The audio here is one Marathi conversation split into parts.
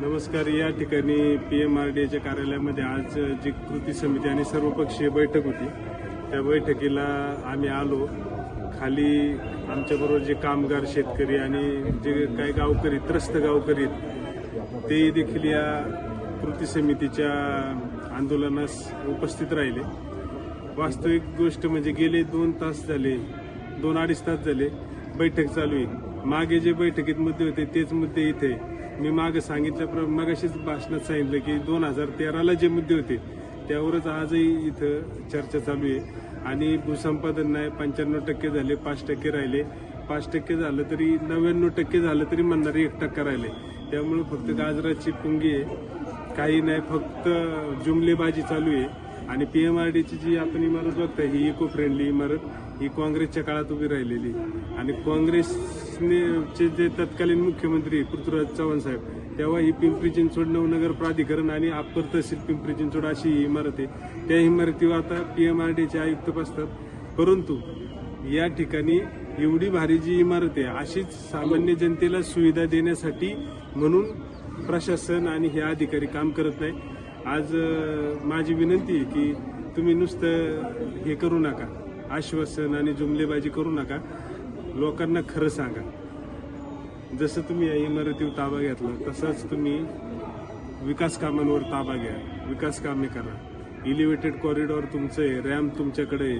नमस्कार. या ठिकाणी पी एम आर डी एच्या कार्यालयामध्ये आज जी कृती समिती आणि सर्वपक्षीय बैठक होती. त्या बैठकीला आम्ही आलो. खाली आमच्याबरोबर जे कामगार शेतकरी आणि जे काही गावकरी त्रस्त गावकरी आहेत, ते देखील या कृती समितीच्या आंदोलनास उपस्थित राहिले. वास्तविक गोष्ट म्हणजे गेले दोन तास झाले दोन अडीच तास झाले बैठक चालू आहे. मागे जे बैठकीत मुद्दे होते तेच मुद्दे इथे मी मागे सांगितल्याप्रमाणे मागाशीच भाषणात सांगितलं की दोन हजार तेराला जे मुद्दे होते त्यावरच आजही इथं चर्चा चालू आहे. आणि भूसंपादन नाही पंच्याण्णव टक्के झाले पाच टक्के राहिले. पाच टक्के झालं तरी नव्याण्णव टक्के झालं तरी म्हणणारे एक टक्का राहिले. त्यामुळे फक्त गाजराची पुंगी आहे. काही नाही फक्त जुमलेबाजी चालू आहे. आणि पी एम आर डीची जी आपण इमारत बघताय ही इको फ्रेंडली इमारत ही काँग्रेसच्या काळात उभी राहिलेली आणि काँग्रेस चे जे तत्कालीन मुख्यमंत्री पृथ्वीराज चव्हाण साहेब तेव्हा ही पिंपरी चिंचवड नवनगर प्राधिकरण आणि अप्पर तहसील पिंपरी चिंचवड अशी ही इमारत आहे. त्या इमारतीवर आता पी एम आर डीचे आयुक्त बसतात. परंतु या ठिकाणी एवढी भारी जी इमारत आहे अशीच सामान्य जनतेला सुविधा देण्यासाठी म्हणून प्रशासन आणि हे अधिकारी काम करत नाही. आज माझी विनंती आहे की तुम्ही नुसतं हे करू नका आश्वासन आणि जुमलेबाजी करू नका. लोकांना खरं सांगा. जसं तुम्ही या इमारतीवर ताबा घेतला तसंच तुम्ही विकास कामांवर ताबा घ्या. विकास कामे करा. इलिव्हेटेड कॉरिडॉर तुमचं आहे रॅम्प तुमच्याकडे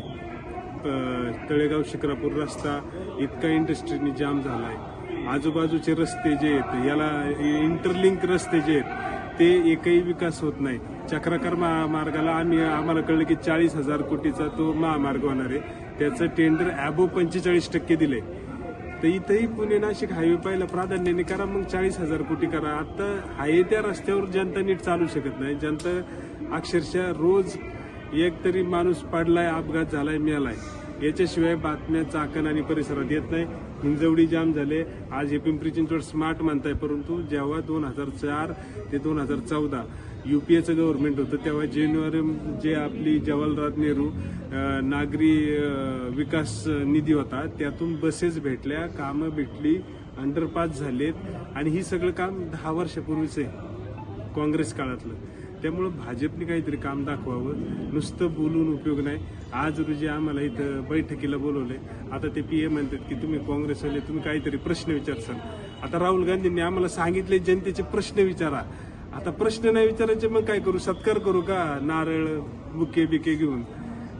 तळेगाव शिक्रापूर रस्ता इतका इंडस्ट्रीनी जाम झाला आहे आजूबाजूचे रस्ते जे आहेत याला इंटरलिंक रस्ते जे आहेत ते एकही विकास होत नाही. चक्राकार महामार्गाला आम्ही आम्हाला कळलं की चाळीस हजार कोटीचा तो महामार्ग होणार आहे. त्याचं टेंडर ॲबो पंचेचाळीस टक्के दिले तर इथंही पुणे नाशिक हायवे पाहिला प्राधान्याने करा मग चाळीस हजार कोटी करा. आता हाय त्या रस्त्यावर जनता नीट चालू शकत नाही. जनता अक्षरशः रोज एक तरी माणूस पडलाय अपघात झालाय मेलाय. याच्याशिवाय बातम्या चाकण आणि परिसरात येत नाही. हिंजवडी जाम झाले. आज हे पिंपरी चिंचवड स्मार्ट मानताय परंतु जेव्हा दोन हजार चार ते दोन हजार चौदा यू पी एचं गव्हर्नमेंट होतं तेव्हा जानेवारी जे आपली जवाहरलाल नेहरू नागरी विकास निधी होता त्यातून बसेस भेटल्या कामं भेटली अंडरपास झालेत. आणि ही सगळं काम दहा वर्षापूर्वीच आहे काँग्रेस काळातलं. त्यामुळं भाजपने काहीतरी काम दाखवावं. नुसतं बोलून उपयोग नाही. आज रोजी आम्हाला इथं बैठकीला बोलवले. आता ते पी ए म्हणतात की तुम्ही काँग्रेसवाले तुम्ही काहीतरी प्रश्न विचारसाल आता राहुल गांधींनी आम्हाला सांगितले जनतेचे प्रश्न विचारा. आता प्रश्न नाही विचारायचे मग काय करू? सत्कार करू का? नारळ बुके बिके घेऊन?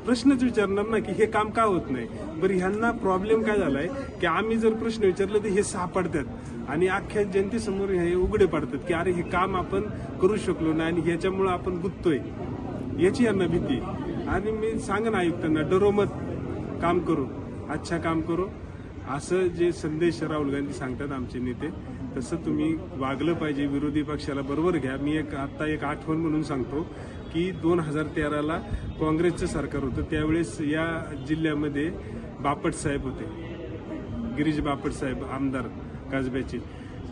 प्रश्नच विचारणार ना की हे काम का होत नाही. बरं ह्यांना प्रॉब्लेम काय झालाय? की आम्ही जर प्रश्न विचारले तर हे सापडतात. आणि अख्ख्या जनतेसमोर हे उघडे पडतात की अरे हे काम आपण करू शकलो नाही आणि ह्याच्यामुळं आपण गुततोय. याची यांना भीती. आहे. आणि मी सांग ना आयुक्तांना डरो मत. काम करू. अच्छा काम करू. असं जे संदेश राहुल गांधी सांगतात आमचे नेते तसं तुम्ही वागलं पाहिजे. विरोधी पक्षाला बरोबर घ्या. मी एक आत्ता एक आठवण म्हणून सांगतो. की दोन हजार तेराला काँग्रेसचं सरकार होतं. त्यावेळेस या जिल्ह्यामध्ये बापट साहेब होते. गिरीश बापट साहेब आमदार काजब्याचे.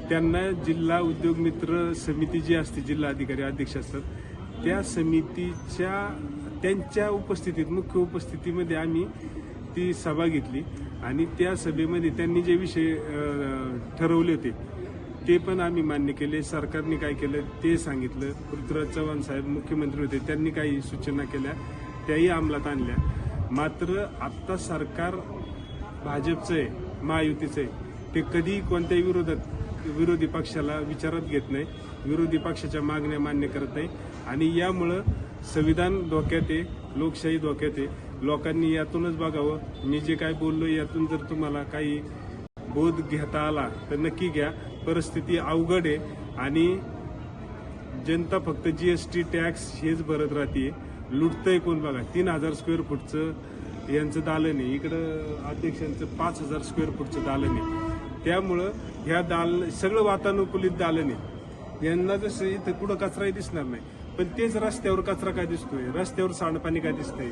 त्यांना जिल्हा उद्योग मित्र समिती जी असते जिल्हा अधिकारी अध्यक्ष असतात त्या समितीच्या त्यांच्या उपस्थितीत मुख्य उपस्थितीमध्ये आम्ही ती सभा घेतली. आणि त्या सभेमध्ये त्यांनी जे विषय ठरवले होते ते पण आम्ही मान्य केले. सरकारने काय केलं ते सांगितलं. पृथ्वीराज चव्हाण साहेब मुख्यमंत्री होते त्यांनी काही सूचना केल्या. त्याही अंमलात आणल्या. मात्र आत्ता सरकार भाजपचं आहे महायुतीचं आहे ते कधी कोणत्याही विरोधात विरोधी पक्षाला विचारात घेत नाही. विरोधी पक्षाच्या मागण्या मान्य करत नाही. आणि यामुळं संविधान धोक्यात आहे लोकशाही धोक्यात आहे. लोकांनी यातूनच बघावं. मी जे काय बोललो यातून जर तुम्हाला काही बोध घेता आला तर नक्की घ्या. परिस्थिती अवघड आहे आणि जनता फक्त जी एस टी टॅक्स हेच भरत राहते. लुटतंय कोण बघा? तीन हजार स्क्वेअर फूटचं यांचं दालन आहे. इकडं अध्यक्षांचं पाच हजार स्क्वेअर फूटचं दालन आहे. त्यामुळं ह्या दाल सगळं वातानुकूलित दालन आहे. यांना जसं इथं कुठं कचराही दिसणार नाही. पण तेच रस्त्यावर कचरा काय दिसतोय? रस्त्यावर सांडपाणी काय दिसतंय?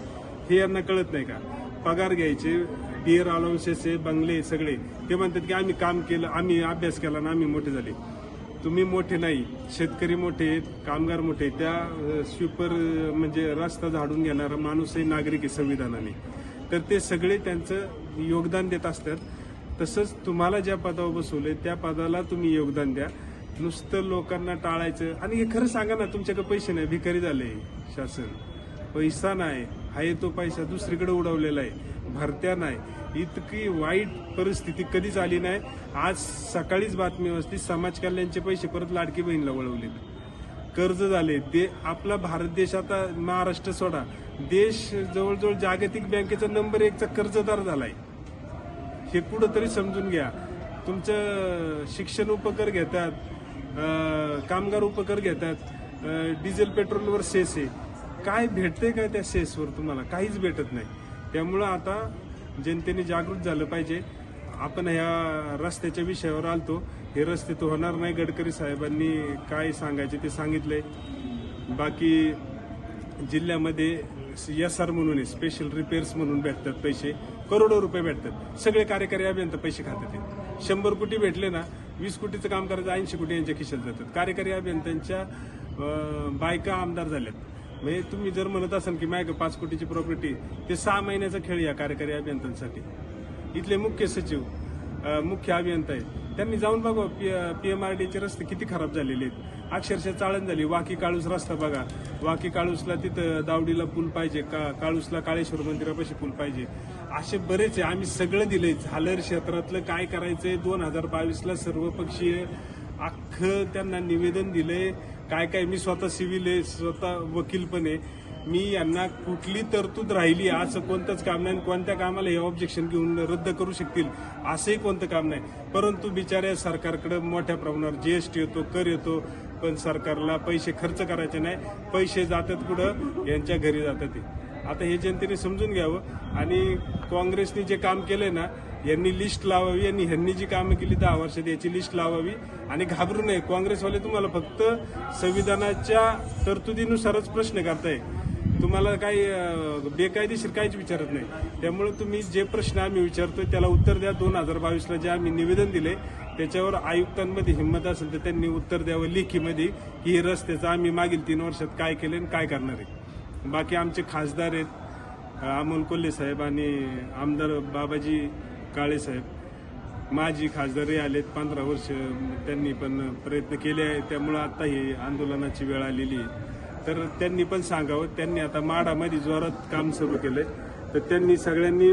हे यांना कळत नाही का? पगार घ्यायचे बिअर अलाउन्सेस हे बंगले सगळे. ते म्हणतात की आम्ही काम केलं आम्ही अभ्यास केला ना आम्ही मोठे झाले. तुम्ही मोठे नाही शेतकरी मोठे आहेत कामगार मोठे आहेत. त्या स्वीपर म्हणजे रस्ता झाडून घेणारा माणूसही नागरिक आहे संविधानाने. तर ते सगळे त्यांचं योगदान देत असतात. तसंच तुम्हाला ज्या पदावर बसवले त्या पदाला तुम्ही योगदान द्या. नुसतं लोकांना टाळायचं. आणि हे खरं सांगा ना तुमच्याकडे पैसे नाही भिकारी झाले शासन. पैसा नाही. हा तो पैसा दुसरीकडे उडवलेला आहे. भरत्या नाही. इतकी वाईट परिस्थिती कधीच आली नाही. आज सकाळीच बातमी वाचली समाज कल्याणचे पैसे परत लाडकी बहिणीला वळवले कर्ज झाले. दे आपला भारत देश आता महाराष्ट्र सोडा. देश जवळजवळ जागतिक बँकेचा नंबर एकचा कर्जदार झालाय. हे कुठंतरी समजून घ्या. तुमचं शिक्षण उपकर घेतात कामगार उपकर घेतात डिझेल पेट्रोलवर सेस आहे. काय भेटतंय का त्या सेसवर तुम्हाला? काहीच भेटत नाही. त्यामुळं आता जनतेने जागृत झालं पाहिजे. आपण ह्या रस्त्याच्या विषयावर आलतो. हे रस्ते तर होणार नाही. गडकरी साहेबांनी काय सांगायचे ते सांगितलंय. बाकी जिल्ह्यामध्ये एस आर म्हणून आहे स्पेशल रिपेअर्स म्हणून भेटतात पैसे. करोडो रुपये भेटतात. सगळे कार्यकारी अभियंता पैसे खातात शंभर कोटी भेटले ना वीस कोटीचं काम करायचं ऐंशी कोटी यांच्या खिशात जातात. कार्यकारी अभियंत्यांच्या बायका आमदार झाल्यात. म्हणजे तुम्ही जर म्हणत असाल की माझ्या पाच कोटीची प्रॉपर्टी ते सहा महिन्याचा खेळ या कार्यकारी अभियंत्यांसाठी. इथले मुख्य सचिव मुख्य अभियंता आहेत. त्यांनी जाऊन बघा डीचे रस्ते किती खराब झालेले आहेत. अक्षरशः चाळण झाली. वाकी काळूस रस्ता बघा. वाकी काळूसला तिथं दावडीला पूल पाहिजे का काळूसला काळेश्वर मंदिरापाशी पूल पाहिजे. असे बरेच आहे. आम्ही सगळं दिलंय. झालर क्षेत्रातलं काय करायचंय? दोन हजार बावीसला सर्वपक्षीय अख्खं त्यांना निवेदन दिलंय. काय काय मी स्वतः सिव्हिल आहे स्वतः वकील पण आहे. मी यांना कुठली तरतूद राहिली असं कोणतंच काम नाही आणि कोणत्या कामाला हे ऑब्जेक्शन घेऊन रद्द करू शकतील असंही कोणतं काम नाही. परंतु बिचाऱ्या सरकारकडे मोठ्या प्रमाणावर जी एस टी येतो कर येतो पण सरकारला पैसे खर्च करायचे नाही. पैसे जातात कुठं? यांच्या घरी जातात ते. आता हे जनतेने समजून घ्यावं. आणि काँग्रेसने जे काम केलं ना यांनी लिस्ट लावावी आणि ह्यांनी जी कामं केली दहा वर्षात याची लिस्ट लावावी. आणि घाबरू नये काँग्रेसवाले तुम्हाला फक्त संविधानाच्या तरतुदीनुसारच प्रश्न करताय. तुम्हाला काही बेकायदेशीर काहीच विचारत नाही. त्यामुळे तुम्ही जे प्रश्न आम्ही विचारतोय त्याला उत्तर द्या. दोन हजार बावीसला जे आम्ही निवेदन दिले त्याच्यावर आयुक्तांमध्ये हिंमत असेल तर त्यांनी उत्तर द्यावं लेखीमध्ये. की रस्त्याचं आम्ही मागील तीन वर्षात काय केलं आणि काय करणार आहे. बाकी आमचे खासदार आहेत अमोल कोल्हे साहेब आणि आमदार बाबाजी काळे साहेब माजी खासदारही आलेत पंधरा वर्ष त्यांनी पण प्रयत्न केले आहे त्यामुळं आता ही आंदोलनाची वेळ आलेली आहे. तर त्यांनी पण सांगावं त्यांनी आता माडामध्ये जोरात काम सुरू केलंय. तर त्यांनी सगळ्यांनी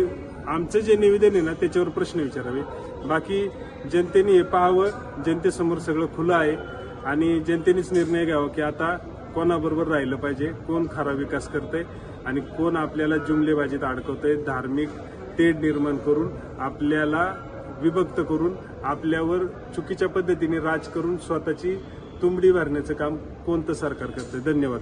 आमचं जे निवेदन आहे ना त्याच्यावर प्रश्न विचारावे. बाकी जनतेने हे पाहावं जनतेसमोर सगळं खुलं आहे. आणि जनतेनेच निर्णय घ्यावा की आता कोणाबरोबर राहिलं पाहिजे कोण खरा विकास करतंय आणि कोण आपल्याला जुमलेबाजीत अडकवतंय धार्मिक तेढ निर्माण करून आपल्याला विभक्त करून आपल्यावर चुकीच्या पद्धतीने राज करून स्वतःची तुंबडी भरण्याचं काम कोणतं सरकार करतं धन्यवाद.